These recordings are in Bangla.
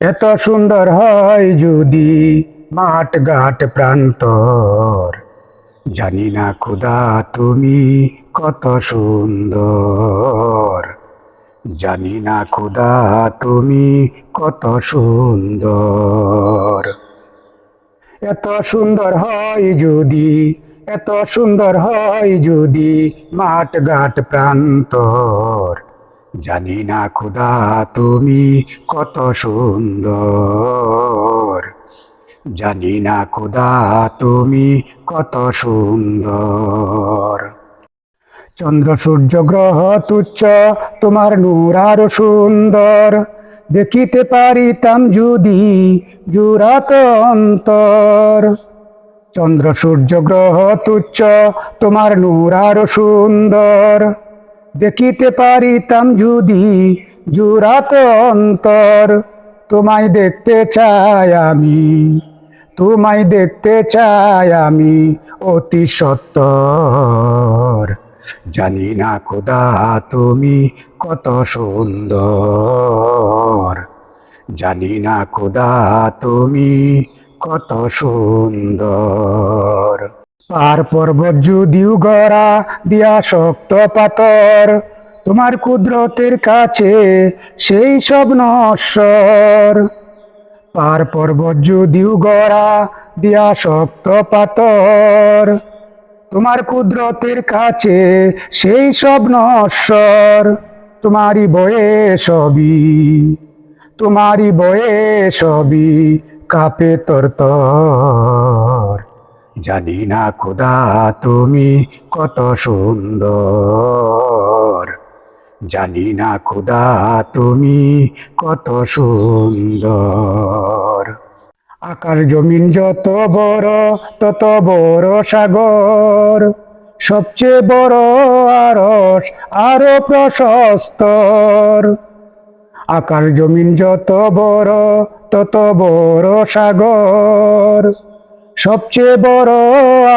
এত সুন্দর হয় যদি মাঠ ঘাট প্রান্তর। জানি না খুদা তুমি কত সুন্দর। জানি না খুদা তুমি কত সুন্দর। এত সুন্দর হয় যদি, এত সুন্দর হয় যদি মাঠ ঘাট প্রান্তর। জানি না খুদা তুমি কত সুন্দর। জানি না খুদা তুমি কত সুন্দর। চন্দ্র সূর্য গ্রহ তুচ্ছ, তোমার নূর আরও সুন্দর। দেখিতে পারিতাম যদি জুরাত অন্তর। চন্দ্র সূর্য গ্রহ তুচ্ছ, তোমার নূর আরও সুন্দর। দেখিতে পারিতাম যদি জুরাত অন্তর। তোমায় দেখতে চাই আমি, তোমায় দেখতে চাই আমি অতি সত্তর। জানি না খোদা তুমি কত সুন্দর। জানি না খোদা তুমি কত সুন্দর। পার পর্বত যদিও গড়া দিয়া শক্ত পাতর তোমার কুদরতের কাছে সেই সব নশ্বর। পার পর্বত যদিও গড়া দিয়া শক্ত পাতর তোমার কুদরতের কাছে সেই সব নশ্বর। তোমারই বয়ে সবই, তোমারই বয়ে সবই কাপে তর জানি না খোদা তুমি কত সুন্দর। জানি না খোদা তুমি কত সুন্দর। আকার জমিন যত বড়, তত বড় সাগর। সবচেয়ে বড় আরস আরও প্রশস্তর। আকার জমিন যত বড়, তত বড় সাগর। সবচেয়ে বড়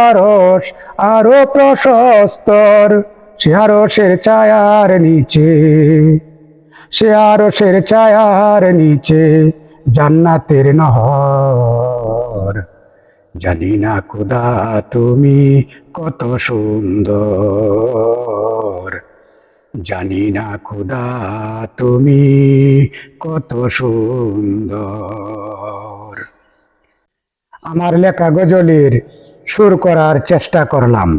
আরস, আরও প্রশস্তর। সে আরসের ছায়ার নিচে, সে আরসের ছায়ার নিচে জান্নাতের নহর। জানি না খুদা তুমি কত সুন্দর। জানি না খুদা তুমি কত সুন্দর। আমার লেখা গজলের সুর করার চেষ্টা করলাম।